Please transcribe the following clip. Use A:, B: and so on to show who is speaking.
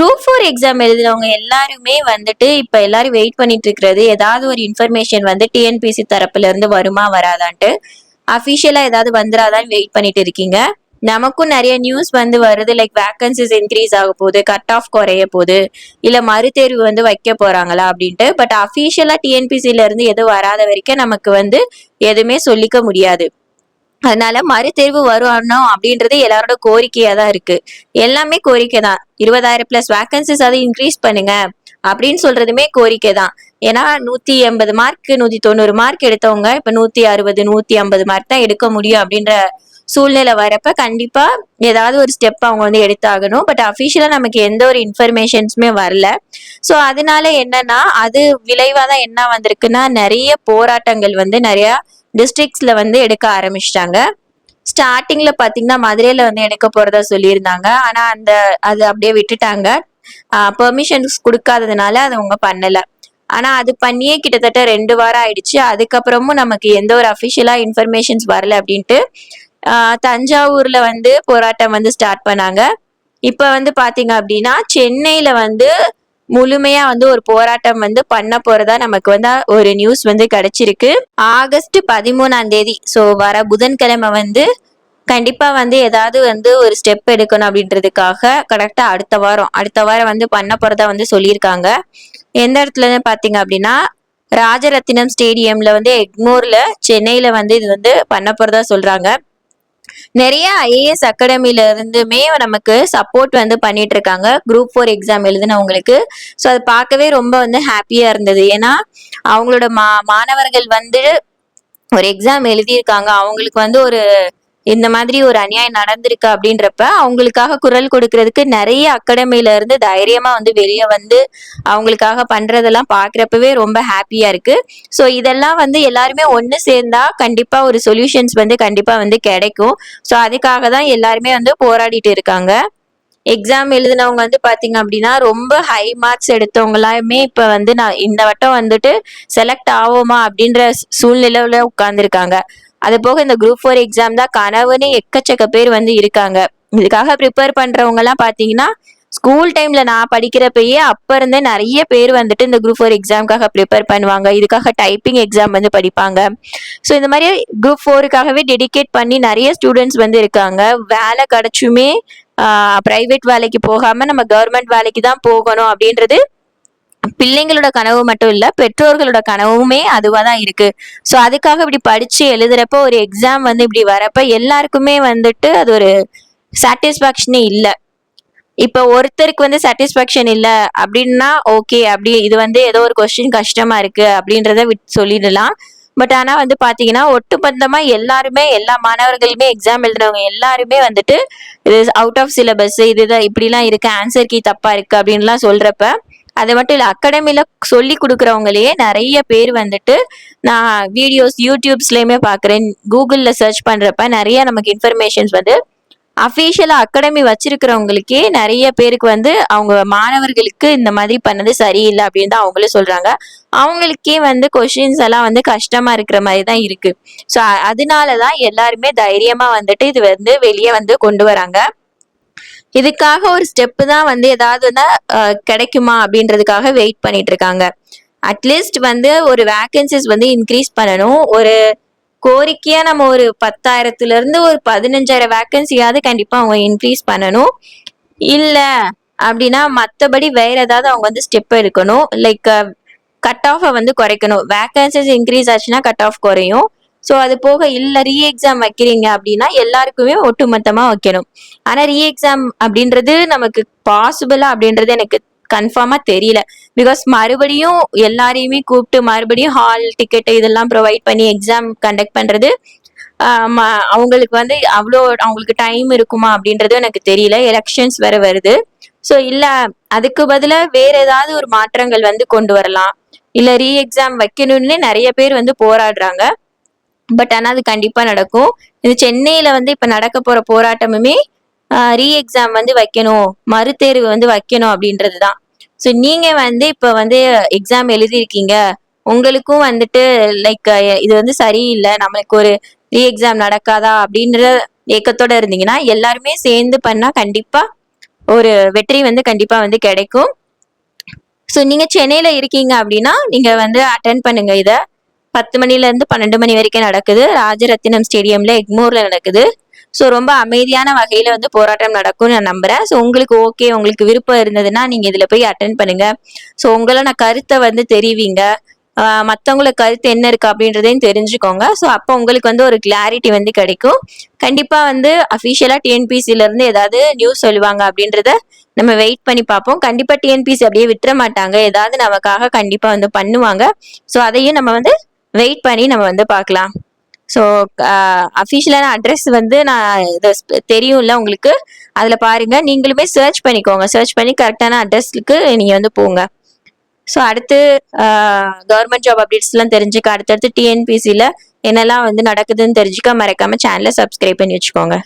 A: Group four exam எழுதுறவங்க எல்லாருமே வந்துட்டு இப்ப எல்லாரும் வெயிட் பண்ணிட்டு இருக்கிறது ஏதாவது ஒரு இன்ஃபர்மேஷன் வந்து டிஎன்பிசி தரப்புல இருந்து வருமா வராதான்ட்டு. அபிஷியலா ஏதாவது வந்துராதான்னு வெயிட் பண்ணிட்டு இருக்கீங்க. நமக்கும் நிறைய நியூஸ் வந்து வருது லைக் வேக்கன்சிஸ் இன்க்ரீஸ் ஆக போகுது கட் ஆஃப் குறைய போகுது. இல்ல மறுதேர்வு வந்து வைக்க போறாங்களா அப்படின்ட்டு. பட் அபிஷியலா டிஎன்பிசில இருந்து எதுவும் வராத வரைக்கும் நமக்கு வந்து எதுவுமே சொல்லிக்க முடியாது. அதனால மறுதேர்வு வரணும் அப்படின்றது எல்லாரோட கோரிக்கையா தான் இருக்கு. எல்லாமே கோரிக்கை தான் இருபதாயிரம் பிளஸ் வேகன்சிஸ் அதை இன்க்ரீஸ் பண்ணுங்க அப்படின்னு சொல்றதுமே கோரிக்கை தான் ஏன்னா நூத்தி எண்பது மார்க் நூத்தி தொண்ணூறு மார்க் எடுத்தவங்க இப்ப நூத்தி அறுபது நூத்தி ஐம்பது மார்க் தான் எடுக்க முடியும் அப்படின்ற சூழ்நிலை வரப்ப கண்டிப்பா ஏதாவது ஒரு ஸ்டெப் அவங்க வந்து எடுத்தாகணும். பட் அஃபிஷியலா நமக்கு எந்த ஒரு இன்ஃபர்மேஷன்ஸுமே வரல. ஸோ அதனால என்னன்னா அது விளைவாக தான் என்ன வந்திருக்குன்னா நிறைய போராட்டங்கள் வந்து நிறைய டிஸ்ட்ரிக்ட்ஸில் வந்து எடுக்க ஆரம்பிச்சிட்டாங்க. ஸ்டார்டிங்ல பாத்தீங்கன்னா மதுரையில வந்து எடுக்க போறதா சொல்லியிருந்தாங்க. ஆனா அந்த அது அப்படியே விட்டுட்டாங்க. பெர்மிஷன்ஸ் கொடுக்காததுனால அது அவங்க பண்ணல. ஆனா அது பண்ணியே கிட்டத்தட்ட ரெண்டு வாரம் ஆயிடுச்சு. அதுக்கப்புறமும் நமக்கு எந்த ஒரு அஃபிஷியலா இன்ஃபர்மேஷன்ஸ் வரல அப்படின்ட்டு தஞ்சாவூர்ல வந்து போராட்டம் வந்து ஸ்டார்ட் பண்ணாங்க. இப்ப வந்து பாத்தீங்க அப்படின்னா சென்னையில வந்து முழுமையா வந்து ஒரு போராட்டம் வந்து பண்ண போறதா நமக்கு வந்து ஒரு நியூஸ் வந்து கிடைச்சிருக்கு. ஆகஸ்ட் பதிமூணாம் தேதி ஸோ வர புதன்கிழமை வந்து கண்டிப்பா வந்து ஏதாவது வந்து ஒரு ஸ்டெப் எடுக்கணும் அப்படின்றதுக்காக கரெக்டா அடுத்த வாரம் அடுத்த வாரம் வந்து பண்ண போறதா வந்து சொல்லியிருக்காங்க. எந்த இடத்துலன்னு பாத்தீங்க அப்படின்னா ராஜரத்தினம் ஸ்டேடியம்ல வந்து எக்மோர்ல சென்னையில வந்து இது வந்து பண்ண போறதா சொல்றாங்க. நிறைய ஐஏஎஸ் அகாடமில இருந்துமே நமக்கு சப்போர்ட் வந்து பண்ணிட்டு இருக்காங்க குரூப் ஃபோர் எக்ஸாம் எழுதினவங்களுக்கு. ஸோ அது பார்க்கவே ரொம்ப வந்து ஹாப்பியா இருந்தது. ஏன்னா அவங்களோட மா மாணவர்கள் வந்து ஒரு எக்ஸாம் எழுதியிருக்காங்க. அவங்களுக்கு வந்து ஒரு இந்த மாதிரி ஒரு அநியாயம் நடந்திருக்கு அப்படின்றப்ப அவங்களுக்காக குரல் கொடுக்கறதுக்கு நிறைய அகாடமியில இருந்து தைரியமா வந்து வெளியே வந்து அவங்களுக்காக பண்றதெல்லாம் பாக்குறப்பவே ரொம்ப ஹாப்பியா இருக்கு. ஸோ இதெல்லாம் வந்து எல்லாருமே ஒன்று சேர்ந்தா கண்டிப்பா ஒரு சொல்யூஷன்ஸ் வந்து கண்டிப்பா வந்து கிடைக்கும். ஸோ அதுக்காக தான் எல்லாருமே வந்து போராடிட்டு இருக்காங்க. எக்ஸாம் எழுதினவங்க வந்து பாத்தீங்க அப்படின்னா ரொம்ப ஹை மார்க்ஸ் எடுத்தவங்களாமே இப்போ இப்ப வந்து நான் இந்த வட்டம் வந்துட்டு செலக்ட் ஆவோமா அப்படின்ற சூழ்நிலையில உட்கார்ந்துருக்காங்க. அது போக இந்த குரூப் ஃபோர் எக்ஸாம் தான் கனவுன்னு எக்கச்சக்க பேர் வந்து இருக்காங்க. இதுக்காக ப்ரிப்பேர் பண்றவங்க எல்லாம் பாத்தீங்கன்னா ஸ்கூல் டைம்ல நான் படிக்கிறப்பயே அப்ப இருந்தே நிறைய பேர் வந்துட்டு இந்த குரூப் ஃபோர் எக்ஸாமுக்காக ப்ரிப்பேர் பண்ணுவாங்க. இதுக்காக டைப்பிங் எக்ஸாம் வந்து படிப்பாங்க. ஸோ இந்த மாதிரி குரூப் ஃபோருக்காகவே டெடிகேட் பண்ணி நிறைய ஸ்டூடெண்ட்ஸ் வந்து இருக்காங்க. வேலை கிடைச்சுமே ப்ரைவேட் வேலைக்கு போகாம நம்ம கவர்மெண்ட் வேலைக்கு தான் போகணும் அப்படின்றது பிள்ளைங்களோட கனவு மட்டும் இல்ல பெற்றோர்களோட கனவுமே அதுவா தான் இருக்கு. ஸோ அதுக்காக இப்படி படிச்சு எழுதுறப்ப ஒரு எக்ஸாம் வந்து இப்படி வரப்ப எல்லாருக்குமே வந்துட்டு அது ஒரு சாட்டிஸ்பாக்சனே இல்லை. இப்போ ஒருத்தருக்கு வந்து சாட்டிஸ்பாக்சன் இல்லை அப்படின்னா ஓகே அப்படி இது வந்து ஏதோ ஒரு கொஸ்டின் கஷ்டமா இருக்கு அப்படின்றத விட் சொல்லிடலாம். பட் ஆனா வந்து பாத்தீங்கன்னா ஒட்டுமொத்தமா எல்லாருமே எல்லா மாணவர்களுமே எக்ஸாம் எழுதுறவங்க எல்லாருமே வந்துட்டு இது அவுட் ஆஃப் சிலபஸ் இதுதான் இப்படிலாம் இருக்கு ஆன்சர் கீ தப்பா இருக்கு அப்படின்லாம் சொல்றப்ப அது மட்டும் இல்லை அகாடமியில் சொல்லி கொடுக்குறவங்களையே நிறைய பேர் வந்துட்டு நான் வீடியோஸ் யூடியூப்ஸ்லேயுமே பார்க்குறேன். கூகுளில் சர்ச் பண்ணுறப்ப நிறைய நமக்கு இன்ஃபர்மேஷன்ஸ் வந்து அஃபீஷியலாக அகாடமி வச்சிருக்கிறவங்களுக்கே நிறைய பேருக்கு வந்து அவங்க மாணவர்களுக்கு இந்த மாதிரி பண்ணது சரியில்லை அப்படின்னு தான் அவங்களே சொல்கிறாங்க அவங்களுக்கே வந்து கொஷின்ஸ் எல்லாம் வந்து கஷ்டமாக இருக்கிற மாதிரி தான் இருக்குது ஸோ அதனால தான் எல்லாருமே தைரியமாக வந்துட்டு இது வந்து வெளியே வந்து கொண்டு வராங்க. இதுக்காக ஒரு ஸ்டெப் தான் வந்து ஏதாவது கிடைக்குமா அப்படின்றதுக்காக வெயிட் பண்ணிட்டு இருக்காங்க. அட்லீஸ்ட் வந்து ஒரு வேகன்சிஸ் வந்து இன்க்ரீஸ் பண்ணணும். ஒரு கோரிக்கையா நம்ம ஒரு பத்தாயிரத்துல இருந்து ஒரு பதினஞ்சாயிரம் வேகன்சியாவது கண்டிப்பா அவங்க இன்க்ரீஸ் பண்ணணும். இல்ல அப்படின்னா மத்தபடி வேற ஏதாவது அவங்க வந்து ஸ்டெப் எடுக்கணும். லைக் கட் ஆஃபை வந்து குறைக்கணும். வேகன்சிஸ் இன்க்ரீஸ் ஆச்சுன்னா கட் ஆஃப் குறையும். ஸோ அது போக இல்லை ரீ எக்ஸாம் வைக்கிறீங்க அப்படின்னா எல்லாருக்குமே ஒட்டுமொத்தமாக வைக்கணும். ஆனால் ரீ எக்ஸாம் அப்படின்றது நமக்கு பாசிபிளா அப்படின்றது எனக்கு கன்ஃபார்மாக தெரியல. பிகாஸ் மறுபடியும் எல்லாரையுமே கூப்பிட்டு மறுபடியும் ஹால் டிக்கெட்டு இதெல்லாம் ப்ரொவைட் பண்ணி எக்ஸாம் கண்டக்ட் பண்ணுறது அவங்களுக்கு வந்து அவ்வளோ அவங்களுக்கு டைம் இருக்குமா அப்படின்றது எனக்கு தெரியல. எலெக்ஷன்ஸ் வேற வருது. ஸோ இல்லை அதுக்கு பதிலாக வேற ஏதாவது ஒரு மாற்றங்கள் வந்து கொண்டு வரலாம். இல்லை ரீ எக்ஸாம் வைக்கணும்னு நிறைய பேர் வந்து போராடுறாங்க. பட் ஆனால் அது கண்டிப்பாக நடக்கும். இது சென்னையில் வந்து இப்போ நடக்க போகிற போராட்டமுமே ரீ எக்ஸாம் வந்து வைக்கணும். மறுதேர்வு வந்து வைக்கணும் அப்படின்றது தான் ஸோ நீங்கள் வந்து இப்போ வந்து எக்ஸாம் எழுதியிருக்கீங்க. உங்களுக்கும் வந்துட்டு லைக் இது வந்து சரியில்லை. நம்மளுக்கு ஒரு ரீ எக்ஸாம் நடக்காதா அப்படின்ற ஏக்கத்தோட இருந்தீங்கன்னா எல்லாருமே சேர்ந்து பண்ணால் கண்டிப்பாக ஒரு வெற்றி வந்து கண்டிப்பாக வந்து கிடைக்கும். ஸோ நீங்கள் சென்னையில் இருக்கீங்க அப்படின்னா நீங்கள் வந்து அட்டன் பண்ணுங்க இதை. பத்து மணிலேருந்து பன்னெண்டு மணி வரைக்கும் நடக்குது. ராஜரத்தினம் ஸ்டேடியம்ல எக்மோர்ல நடக்குது. ஸோ ரொம்ப அமைதியான வகையில் வந்து போராட்டம் நடக்கும்னு நான் நம்புகிறேன் ஸோ உங்களுக்கு ஓகே உங்களுக்கு விருப்பம் இருந்ததுன்னா நீங்கள் இதில் போய் அட்டன் பண்ணுங்க. ஸோ உங்களோட கருத்தை வந்து தெரிவிங்க. மற்றவங்களோட கருத்து என்ன இருக்கு அப்படின்றதையும் தெரிஞ்சுக்கோங்க. ஸோ அப்போ உங்களுக்கு வந்து ஒரு கிளாரிட்டி வந்து கிடைக்கும். கண்டிப்பாக வந்து அஃபிஷியலாக டிஎன்பிசிலேருந்து ஏதாவது நியூஸ் சொல்லுவாங்க அப்படின்றத நம்ம வெயிட் பண்ணி பார்ப்போம். கண்டிப்பாக டிஎன்பிசி அப்படியே விட்டுற மாட்டாங்க. ஏதாவது நமக்காக கண்டிப்பாக வந்து பண்ணுவாங்க. ஸோ அதையும் நம்ம வந்து வெயிட் பண்ணி நம்ம வந்து பார்க்கலாம். ஸோ அஃபிஷியலான அட்ரஸ் வந்து நான் இது தெரியும்ல உங்களுக்கு? அதில் பாருங்கள் நீங்களுமே சர்ச் பண்ணிக்கோங்க. சர்ச் பண்ணி கரெக்டான அட்ரஸ்க்கு நீங்கள் வந்து போங்க. ஸோ அடுத்து கவர்மெண்ட் ஜாப் அப்டேட்ஸ்லாம் தெரிஞ்சுக்க அடுத்தடுத்து டிஎன்பிசியில் என்னெல்லாம் வந்து நடக்குதுன்னு தெரிஞ்சுக்க மறக்காமல் சேனலை சப்ஸ்கிரைப் பண்ணி வச்சுக்கோங்க.